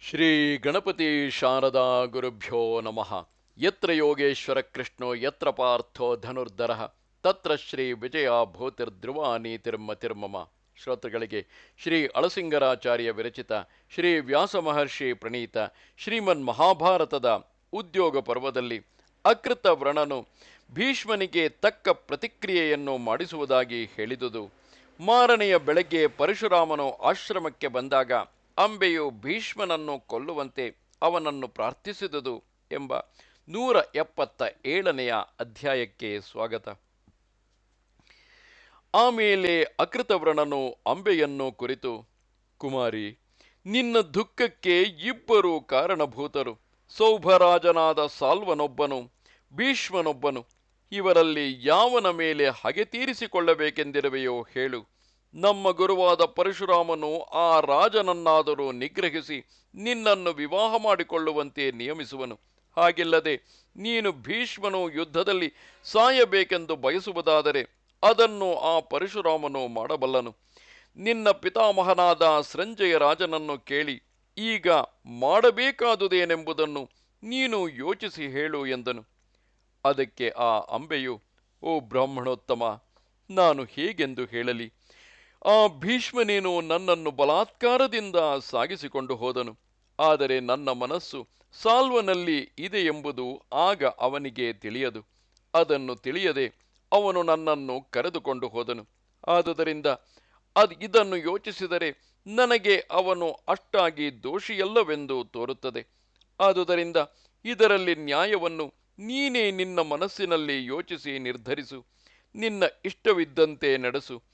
ಶ್ರೀ ಗಣಪತಿ ಶಾರದಾ ಗುರುಭ್ಯೋ ನಮಃ. ಯತ್ರ ಯೋಗೇಶ್ವರ ಕೃಷ್ಣೋ, ಯತ್ರ ಪಾರ್ಥೋ ಧನುರ್ಧರ. ತತ್ರ ಶ್ರೀ ವಿಜಯ ಭೂತಿರ್ಧ್ರುವ ನೀತಿರ್ಮತಿರ್ಮಮ ಶ್ರೋತೃಗಳಿಗೆ ಶ್ರೀ ಅಳಸಿಂಗರಾಚಾರ್ಯ ವಿರಚಿತ, ಶ್ರೀ ವ್ಯಾಸ ಮಹರ್ಷಿ ಪ್ರಣೀತ, ಶ್ರೀಮನ್ ಮಹಾಭಾರತದ ಉದ್ಯೋಗ ಪರ್ವದಲ್ಲಿ ಅಕೃತ ವ್ರಣನು ಭೀಷ್ಮನಿಗೆ ತಕ್ಕ ಪ್ರತಿಕ್ರಿಯೆಯನ್ನು ಮಾಡಿಸುವುದಾಗಿ ಹೇಳಿದುದು. ಮಾರನೆಯ ಬೆಳಗ್ಗೆ ಪರಶುರಾಮನು ಆಶ್ರಮಕ್ಕೆ ಬಂದಾಗ ಅಂಬೆಯು ಭೀಷ್ಮನನ್ನು ಕೊಲ್ಲುವಂತೆ ಅವನನ್ನು ಪ್ರಾರ್ಥಿಸಿದುದು ಎಂಬ ನೂರ ಎಪ್ಪತ್ತ ಏಳನೆಯ ಅಧ್ಯಾಯಕ್ಕೆ ಸ್ವಾಗತ. ಆಮೇಲೆ ಅಕೃತವ್ರಣನು ಅಂಬೆಯನ್ನು ಕುರಿತು, ಕುಮಾರಿ, ನಿನ್ನ ದುಃಖಕ್ಕೆ ಇಬ್ಬರು ಕಾರಣಭೂತರು. ಸೌಭರಾಜನಾದ ಸಾಲ್ವನೊಬ್ಬನು, ಭೀಷ್ಮನೊಬ್ಬನು, ಇವರಲ್ಲಿ ಯಾವನ ಮೇಲೆ ಹಗೆ ತೀರಿಸಿಕೊಳ್ಳಬೇಕೆಂದಿರುವೆಯೋ ಹೇಳು. ನಮ್ಮ ಗುರುವಾದ ಪರಶುರಾಮನು ಆ ರಾಜನನ್ನಾದರೂ ನಿಗ್ರಹಿಸಿ ನಿನ್ನನ್ನು ವಿವಾಹ ಮಾಡಿಕೊಳ್ಳುವಂತೆ ನಿಯಮಿಸುವನು. ಹಾಗಿಲ್ಲದೆ ನೀನು ಭೀಷ್ಮನು ಯುದ್ಧದಲ್ಲಿ ಸಾಯಬೇಕೆಂದು ಬಯಸುವುದಾದರೆ ಅದನ್ನು ಆ ಪರಶುರಾಮನು ಮಾಡಬಲ್ಲನು. ನಿನ್ನ ಪಿತಾಮಹನಾದ ಸಂಜಯ ರಾಜನನ್ನು ಕೇಳಿ, ಈಗ ಮಾಡಬೇಕಾದುದೇನೆಂಬುದನ್ನು ನೀನು ಯೋಚಿಸಿ ಹೇಳು ಎಂದನು. ಅದಕ್ಕೆ ಆ ಅಂಬೆಯು, ಓ ಬ್ರಾಹ್ಮಣೋತ್ತಮ, ನಾನು ಹೇಗೆಂದು ಹೇಳಲಿ? ಆ ಭೀಷ್ಮನೇನು ನನ್ನನ್ನು ಬಲಾತ್ಕಾರದಿಂದ ಸಾಗಿಸಿಕೊಂಡು ಹೋದನು. ಆದರೆ ನನ್ನ ಮನಸ್ಸು ಸಾಲ್ವನಲ್ಲಿ ಇದೆ ಎಂಬುದು ಆಗ ಅವನಿಗೆ ತಿಳಿಯದು. ಅದನ್ನು ತಿಳಿಯದೆ ಅವನು ನನ್ನನ್ನು ಕರೆದುಕೊಂಡು ಹೋದನು. ಆದುದರಿಂದ ಅದ್ ಇದನ್ನು ಯೋಚಿಸಿದರೆ ನನಗೆ ಅವನು ಅಷ್ಟಾಗಿ ದೋಷಿಯಲ್ಲವೆಂದು ತೋರುತ್ತದೆ. ಆದುದರಿಂದ ಇದರಲ್ಲಿ ನ್ಯಾಯವನ್ನು ನೀನೇ ನಿನ್ನ ಮನಸ್ಸಿನಲ್ಲಿ ಯೋಚಿಸಿ ನಿರ್ಧರಿಸು. ನಿನ್ನ ಇಷ್ಟವಿದ್ದಂತೆ ನಡೆಸು.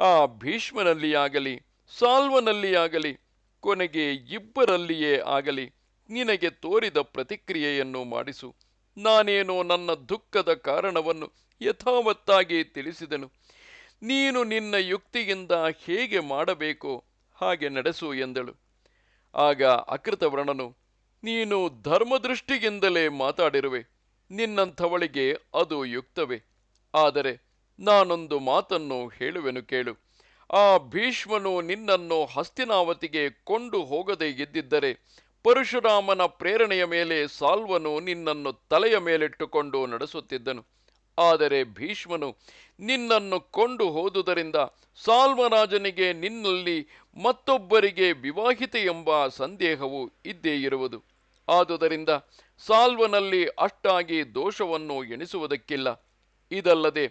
ಆ ಭೀಷ್ಮನಲ್ಲಿ ಆಗಲಿ, ಸಾಲ್ವನಲ್ಲಿ ಆಗಲಿ, ಕೊನೆಗೆ ಇಬ್ಬರಲ್ಲಿಯೇ ಆಗಲಿ ನಿನಗೆ ತೋರಿದ ಪ್ರತಿಕ್ರಿಯೆಯನ್ನು ಮಾಡಿಸು. ನಾನೇನೋ ನನ್ನ ದುಃಖದ ಕಾರಣವನ್ನು ಯಥಾವತ್ತಾಗಿ ತಿಳಿಸಿದನು. ನೀನು ನಿನ್ನ ಯುಕ್ತಿಯಿಂದ ಹೇಗೆ ಮಾಡಬೇಕೋ ಹಾಗೆ ನಡೆಸು ಎಂದಳು. ಆಗ ಅಕೃತವ್ರಣನು, ನೀನು ಧರ್ಮದೃಷ್ಟಿಯಿಂದಲೇ ಮಾತಾಡಿರುವೆ. ನಿನ್ನಂಥವಳಿಗೆ ಅದು ಯುಕ್ತವೇ. ಆದರೆ ನಾನೊಂದು ಮಾತನ್ನು ಹೇಳುವೆನು ಕೇಳು. ಆ ಭೀಷ್ಮನು ನಿನ್ನನ್ನು ಹಸ್ತಿನಾವತಿಗೆ ಕೊಂಡು ಹೋಗದೆ ಇದ್ದಿದ್ದರೆ ಪರಶುರಾಮನ ಪ್ರೇರಣೆಯ ಮೇಲೆ ಸಾಲ್ವನು ನಿನ್ನನ್ನು ತಲೆಯ ಮೇಲಿಟ್ಟುಕೊಂಡು ನಡೆಸುತ್ತಿದ್ದನು. ಆದರೆ ಭೀಷ್ಮನು ನಿನ್ನನ್ನು ಕೊಂಡು ಹೋದುದರಿಂದ ಸಾಲ್ವರಾಜನಿಗೆ ನಿನ್ನಲ್ಲಿ ಮತ್ತೊಬ್ಬರಿಗೆ ವಿವಾಹಿತೆ ಎಂಬ ಸಂದೇಹವು ಇದ್ದೇ ಇರುವುದು. ಆದುದರಿಂದ ಸಾಲ್ವನಲ್ಲಿ ಅಷ್ಟಾಗಿ ದೋಷವನ್ನು ಎಣಿಸುವುದಕ್ಕಿಲ್ಲ. ಇದಲ್ಲದೆ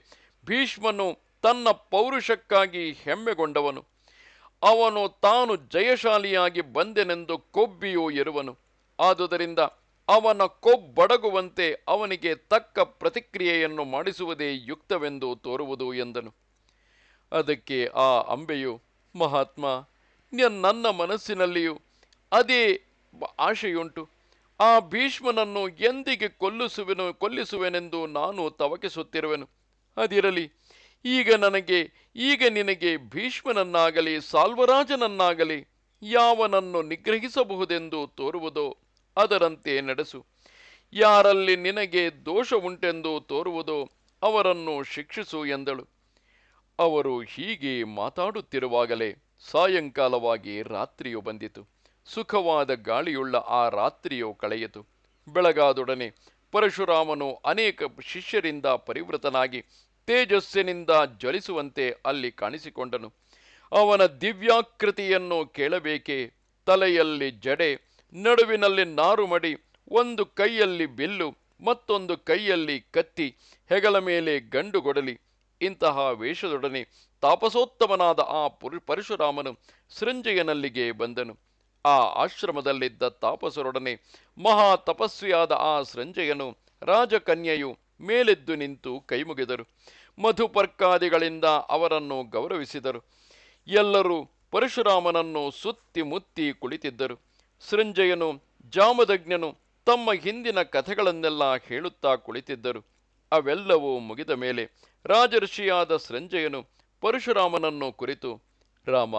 ಭೀಷ್ಮನು ತನ್ನ ಪೌರುಷಕ್ಕಾಗಿ ಹೆಮ್ಮೆಗೊಂಡವನು. ಅವನು ತಾನು ಜಯಶಾಲಿಯಾಗಿ ಬಂದೆನೆಂದು ಕೊಬ್ಬಿಯೂ ಇರುವನು ಆದುದರಿಂದ ಅವನ ಕೊಬ್ಬಡಗುವಂತೆ ಅವನಿಗೆ ತಕ್ಕ ಪ್ರತಿಕ್ರಿಯೆಯನ್ನು ಮಾಡಿಸುವುದೇ ಯುಕ್ತವೆಂದು ತೋರುವುದು ಎಂದನು. ಅದಕ್ಕೆ ಆ ಅಂಬೆಯು, ಮಹಾತ್ಮ ನನ್ನ ಮನಸ್ಸಿನಲ್ಲಿಯೂ ಅದೇ ಆಶೆಯುಂಟು. ಆ ಭೀಷ್ಮನನ್ನು ಎಂದಿಗೆ ಕೊಲ್ಲಿಸುವೆನು, ಕೊಲ್ಲಿಸುವೆನೆಂದು ನಾನು ತವಕಿಸುತ್ತಿರುವೆನು. ಅದಿರಲಿ. ಈಗ ನನಗೆ, ಈಗ ನಿನಗೆ ಭೀಷ್ಮನನ್ನಾಗಲಿ, ಸಾಲ್ವರಾಜನನ್ನಾಗಲಿ ಯಾವನನ್ನು ನಿಗ್ರಹಿಸಬಹುದೆಂದು ತೋರುವುದೋ ಅದರಂತೆ ನಡೆಸು. ಯಾರಲ್ಲಿ ನಿನಗೆ ದೋಷ ಉಂಟೆಂದು ತೋರುವುದೋ ಅವರನ್ನು ಶಿಕ್ಷಿಸು ಎಂದಳು. ಅವರು ಹೀಗೆ ಮಾತಾಡುತ್ತಿರುವಾಗಲೇ ಸಾಯಂಕಾಲವಾಗಿ ರಾತ್ರಿಯು ಬಂದಿತು. ಸುಖವಾದ ಗಾಳಿಯುಳ್ಳ ಆ ರಾತ್ರಿಯು ಕಳೆಯಿತು. ಬೆಳಗಾದೊಡನೆ ಪರಶುರಾಮನು ಅನೇಕ ಶಿಷ್ಯರಿಂದ ಪರಿವೃತನಾಗಿ ತೇಜಸ್ಸಿನಿಂದ ಜ್ವಲಿಸುವಂತೆ ಅಲ್ಲಿ ಕಾಣಿಸಿಕೊಂಡನು. ಅವನ ದಿವ್ಯಾಕೃತಿಯನ್ನು ಕೇಳಬೇಕೆ? ತಲೆಯಲ್ಲಿ ಜಡೆ, ನಡುವಿನಲ್ಲಿ ನಾರುಮಡಿ, ಒಂದು ಕೈಯಲ್ಲಿ ಬಿಲ್ಲು, ಮತ್ತೊಂದು ಕೈಯಲ್ಲಿ ಕತ್ತಿ, ಹೆಗಲ ಮೇಲೆ ಗಂಡುಗೊಡಲಿ ಇಂತಹ ವೇಷದೊಡನೆ ತಾಪಸೋತ್ತಮನಾದ ಆ ಪುರು, ಪರಶುರಾಮನು ಸೃಂಜಯನಲ್ಲಿಗೆ ಬಂದನು. ಆ ಆಶ್ರಮದಲ್ಲಿದ್ದ ತಾಪಸರೊಡನೆ ಮಹಾ ತಪಸ್ವಿಯಾದ ಆ ಸೃಂಜಯನು ರಾಜಕನ್ಯೆಯು ಮೇಲೆದ್ದು ನಿಂತು ಕೈಮುಗಿದರು. ಮಧುಪರ್ಕಾದಿಗಳಿಂದ ಅವರನ್ನು ಗೌರವಿಸಿದರು. ಎಲ್ಲರೂ ಪರಶುರಾಮನನ್ನು ಸುತ್ತಿ ಮುತ್ತಿ ಕುಳಿತಿದ್ದರು. ಸೃಂಜಯನು, ಜಾಮದಜ್ಞನು ತಮ್ಮ ಹಿಂದಿನ ಕಥೆಗಳನ್ನೆಲ್ಲ ಹೇಳುತ್ತಾ ಕುಳಿತಿದ್ದರು. ಅವೆಲ್ಲವೂ ಮುಗಿದ ಮೇಲೆ ರಾಜರ್ಷಿಯಾದ ಸೃಂಜಯನು ಪರಶುರಾಮನನ್ನು ಕುರಿತು, ರಾಮ,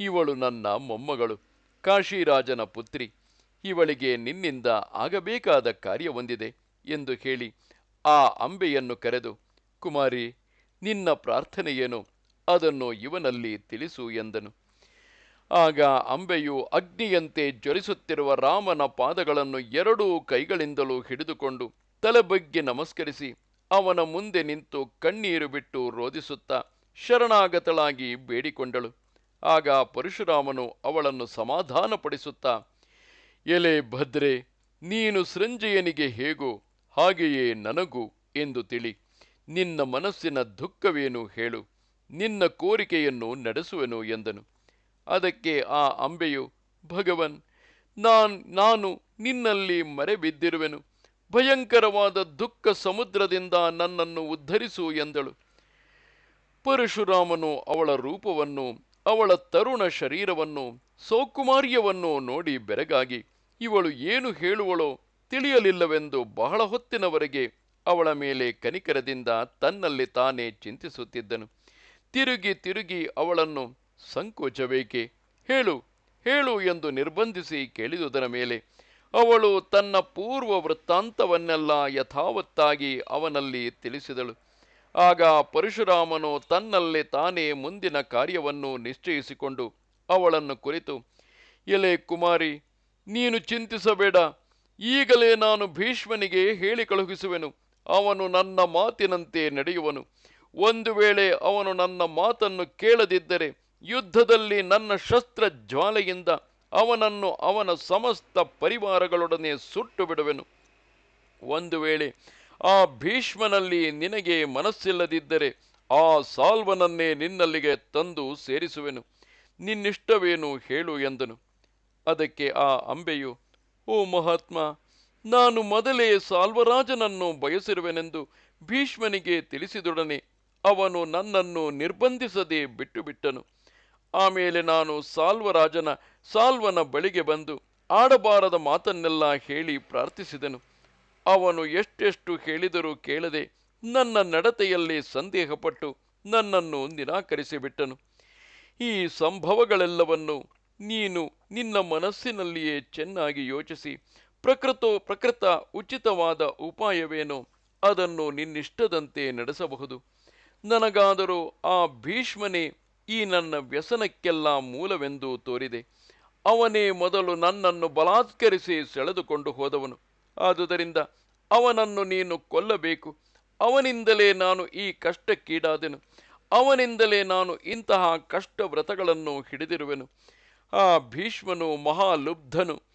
ಇವಳು ನನ್ನ ಮೊಮ್ಮಗಳು, ಕಾಶಿರಾಜನ ಪುತ್ರಿ. ಇವಳಿಗೆ ನಿನ್ನಿಂದ ಆಗಬೇಕಾದ ಕಾರ್ಯವೊಂದಿದೆ ಎಂದು ಹೇಳಿ ಆ ಅಂಬೆಯನ್ನು ಕರೆದು ಕುಮಾರಿ, ನಿನ್ನ ಪ್ರಾರ್ಥನೆಯೇನು ಅದನ್ನು ಇವನಲ್ಲಿ ತಿಳಿಸು ಎಂದನು. ಆಗ ಅಂಬೆಯು ಅಗ್ನಿಯಂತೆ ಜ್ವಲಿಸುತ್ತಿರುವ ರಾಮನ ಪಾದಗಳನ್ನು ಎರಡೂ ಕೈಗಳಿಂದಲೂ ಹಿಡಿದುಕೊಂಡು ತಲೆಬಗ್ಗೆ ನಮಸ್ಕರಿಸಿ ಅವನ ಮುಂದೆ ನಿಂತು ಕಣ್ಣೀರು ಬಿಟ್ಟು ರೋಧಿಸುತ್ತಾ ಶರಣಾಗತಳಾಗಿ ಬೇಡಿಕೊಂಡಳು. ಆಗ ಪರಶುರಾಮನು ಅವಳನ್ನು ಸಮಾಧಾನಪಡಿಸುತ್ತಾ, ಎಲೆ ಭದ್ರೆ, ನೀನು ಸೃಂಜಯನಿಗೆ ಹೇಗೋ? ಹಾಗೆಯೇ ನನಗೂ ಎಂದು ತಿಳಿ. ನಿನ್ನ ಮನಸ್ಸಿನ ದುಃಖವೇನು ಹೇಳು, ನಿನ್ನ ಕೋರಿಕೆಯನ್ನು ನಡೆಸುವೆನು ಎಂದನು. ಅದಕ್ಕೆ ಆ ಅಂಬೆಯು, ಭಗವನ್, ನಾನ್, ನಾನು ನಿನ್ನಲ್ಲಿ ಮರೆಬಿದ್ದಿರುವೆನು, ಭಯಂಕರವಾದ ದುಃಖ ಸಮುದ್ರದಿಂದ ನನ್ನನ್ನು ಉದ್ಧರಿಸು ಎಂದಳು. ಪರಶುರಾಮನು ಅವಳ ರೂಪವನ್ನು, ಅವಳ ತರುಣ ಶರೀರವನ್ನು, ಸೌಕುಮಾರ್ಯವನ್ನು ನೋಡಿ ಬೆರಗಾಗಿ, ಇವಳು ಏನು ಹೇಳುವಳೋ ತಿಳಿಯಲಿಲ್ಲವೆಂದು ಬಹಳ ಹೊತ್ತಿನವರೆಗೆ ಅವಳ ಮೇಲೆ ಕನಿಕರದಿಂದ ತನ್ನಲ್ಲಿ ತಾನೇ ಚಿಂತಿಸುತ್ತಿದ್ದನು. ತಿರುಗಿ ತಿರುಗಿ ಅವಳನ್ನು ಸಂಕೋಚಬೇಕೆ ಹೇಳು ಹೇಳು ಎಂದು ನಿರ್ಬಂಧಿಸಿ ಕೇಳಿದುದರ ಮೇಲೆ ಅವಳು ತನ್ನ ಪೂರ್ವ ವೃತ್ತಾಂತವನ್ನೆಲ್ಲ ಯಥಾವತ್ತಾಗಿ ಅವನಲ್ಲಿ ತಿಳಿಸಿದಳು. ಆಗ ಪರಶುರಾಮನು ತನ್ನಲ್ಲಿ ತಾನೇ ಮುಂದಿನ ಕಾರ್ಯವನ್ನು ನಿಶ್ಚಯಿಸಿಕೊಂಡು ಅವಳನ್ನು ಕುರಿತು, ಎಲೆ ಕುಮಾರಿ, ನೀನು ಚಿಂತಿಸಬೇಡ. ಈಗಲೇ ನಾನು ಭೀಷ್ಮನಿಗೆ ಹೇಳಿ ಕಳುಹಿಸುವೆನು. ಅವನು ನನ್ನ ಮಾತಿನಂತೆ ನಡೆಯುವನು. ಒಂದು ವೇಳೆ ಅವನು ನನ್ನ ಮಾತನ್ನು ಕೇಳದಿದ್ದರೆ ಯುದ್ಧದಲ್ಲಿ ನನ್ನ ಶಸ್ತ್ರ ಜ್ವಾಲೆಯಿಂದ ಅವನನ್ನು ಅವನ ಸಮಸ್ತ ಪರಿವಾರಗಳೊಡನೆ ಸುಟ್ಟು ಬಿಡುವೆನು ಒಂದು ವೇಳೆ ಆ ಭೀಷ್ಮನಲ್ಲಿ ನಿನಗೆ ಮನಸ್ಸಿಲ್ಲದಿದ್ದರೆ ಆ ಸಾಲ್ವನನ್ನೇ ನಿನ್ನಲ್ಲಿಗೆ ತಂದು ಸೇರಿಸುವೆನು. ನಿನ್ನಿಷ್ಟವೇನು ಹೇಳು ಎಂದನು. ಅದಕ್ಕೆ ಆ ಅಂಬೆಯು, ಓ ಮಹಾತ್ಮ ನಾನು ಮೊದಲೇ ಸಾಲ್ವರಾಜನನ್ನು ಬಯಸಿರುವೆನೆಂದು ಭೀಷ್ಮನಿಗೆ ತಿಳಿಸಿದೊಡನೆ ಅವನು ನನ್ನನ್ನು ನಿರ್ಬಂಧಿಸದೆ ಬಿಟ್ಟುಬಿಟ್ಟನು. ಆಮೇಲೆ ನಾನು ಸಾಲ್ವರಾಜನ ಸಾಲ್ವನ ಬಳಿಗೆ ಬಂದು ಆಡಬಾರದ ಮಾತನ್ನೆಲ್ಲ ಹೇಳಿ ಪ್ರಾರ್ಥಿಸಿದನು. ಅವನು ಎಷ್ಟೆಷ್ಟು ಹೇಳಿದರೂ ಕೇಳದೆ ನನ್ನ ನಡತೆಯಲ್ಲಿ ಸಂದೇಹಪಟ್ಟು ನನ್ನನ್ನು ನಿರಾಕರಿಸಿಬಿಟ್ಟನು. ಈ ಸಂಭವಗಳೆಲ್ಲವನ್ನು ನೀನು ನಿನ್ನ ಮನಸ್ಸಿನಲ್ಲಿಯೇ ಚೆನ್ನಾಗಿ ಯೋಚಿಸಿ ಪ್ರಕೃತೋ ಪ್ರಕೃತ ಉಚಿತವಾದ ಉಪಾಯವೇನು? ಅದನ್ನು ನಿನ್ನಿಷ್ಟದಂತೆ ನಡೆಸಬಹುದು. ನನಗಾದರೂ ಆ ಭೀಷ್ಮನೇ ಈ ನನ್ನ ವ್ಯಸನಕ್ಕೆಲ್ಲ ಮೂಲವೆಂದು ತೋರಿದೆ. ಅವನೇ ಮೊದಲು ನನ್ನನ್ನು ಬಲಾತ್ಕರಿಸಿ ಸೆಳೆದುಕೊಂಡು ಹೋದವನು. ಆದುದರಿಂದ ಅವನನ್ನು ನೀನು ಕೊಲ್ಲಬೇಕು. ಅವನಿಂದಲೇ ನಾನು ಈ ಕಷ್ಟಕ್ಕೀಡಾದೆನು. ಅವನಿಂದಲೇ ನಾನು ಇಂತಹ ಕಷ್ಟ ವ್ರತಗಳನ್ನು ಹಿಡಿದಿರುವೆನು. ಆ ಭೀಷ್ಮನು ಮಹಾಲುಬ್ಧನು.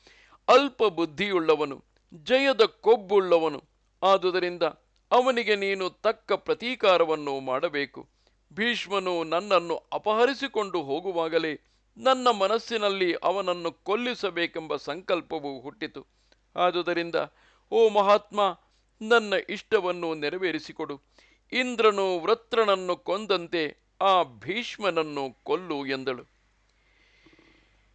ಅಲ್ಪ ಬುದ್ಧಿಯುಳ್ಳವನು, ಜಯದ ಕೊಬ್ಬುಳ್ಳವನು. ಆದುದರಿಂದ ಅವನಿಗೆ ನೀನು ತಕ್ಕ ಪ್ರತೀಕಾರವನ್ನು ಮಾಡಬೇಕು. ಭೀಷ್ಮನು ನನ್ನನ್ನು ಅಪಹರಿಸಿಕೊಂಡು ಹೋಗುವಾಗಲೇ ನನ್ನ ಮನಸ್ಸಿನಲ್ಲಿ ಅವನನ್ನು ಕೊಲ್ಲಿಸಬೇಕೆಂಬ ಸಂಕಲ್ಪವು ಹುಟ್ಟಿತು. ಆದುದರಿಂದ, ಓ ಮಹಾತ್ಮ, ನನ್ನ ಇಷ್ಟವನ್ನು ನೆರವೇರಿಸಿಕೊಡು. ಇಂದ್ರನು ವೃತ್ರನನ್ನು ಕೊಂದಂತೆ ಆ ಭೀಷ್ಮನನ್ನು ಕೊಲ್ಲು ಎಂದಳು.